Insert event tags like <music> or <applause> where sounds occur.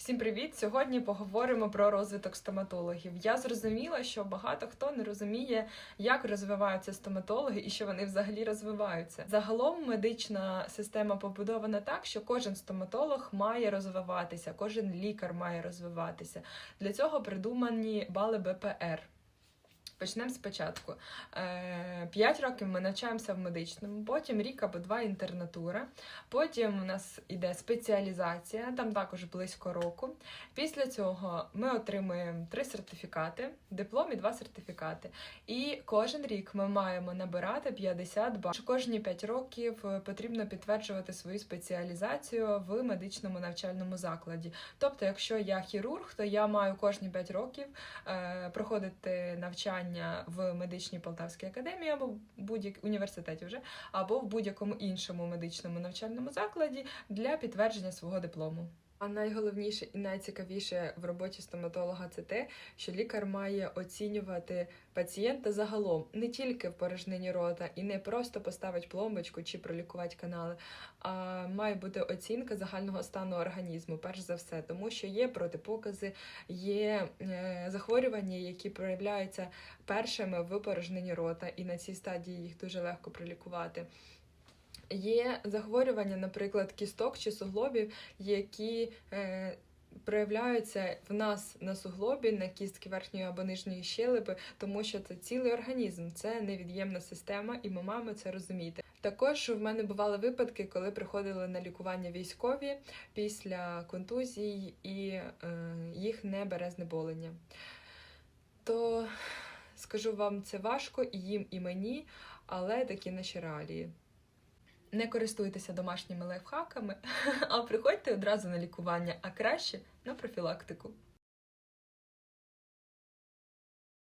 Всім привіт! Сьогодні поговоримо про розвиток стоматологів. Я зрозуміла, що багато хто не розуміє, як розвиваються стоматологи і що вони взагалі розвиваються. Загалом медична система побудована так, що кожен стоматолог має розвиватися, кожен лікар має розвиватися. Для цього придумані бали БПР. Почнемо спочатку. Е, П'ять років ми навчаємося в медичному, потім рік або два інтернатура. Потім у нас іде спеціалізація, там також близько року. Після цього ми отримуємо три сертифікати, диплом і два сертифікати. І кожен рік ми маємо набирати 50 балів. Кожні 5 років е, потрібно підтверджувати свою спеціалізацію в медичному навчальному закладі. Тобто, якщо я хірург, то я маю кожні 5 років е, проходити навчання в медичній Полтавській академії або будь-якому університеті вже, або в будь-якому іншому медичному навчальному закладі для підтвердження свого диплому. А найголовніше і найцікавіше в роботі стоматолога це те, що лікар має оцінювати пацієнта загалом, не тільки в порожнині рота, і не просто поставити пломбочку чи пролікувати канали, а має бути оцінка загального стану організму, перш за все, тому що є протипокази, є е, захворювання, які проявляються першими в порожнині рота, і на цій стадії їх дуже легко пролікувати. Є захворювання, наприклад, кісток чи суглобів, які е, проявляються в нас на суглобі, на кістки верхньої або нижньої щелепи, тому що це цілий організм, це невід'ємна система, і ми маємо це розуміти. Також в мене бували випадки, коли приходили на лікування військові після контузій і е, їх не бере знеболення. То скажу вам, це важко і їм, і мені, але такі наші реалії. Не користуйтеся домашніми лайфхаками, <laughs> а приходьте одразу на лікування, а краще на профілактику.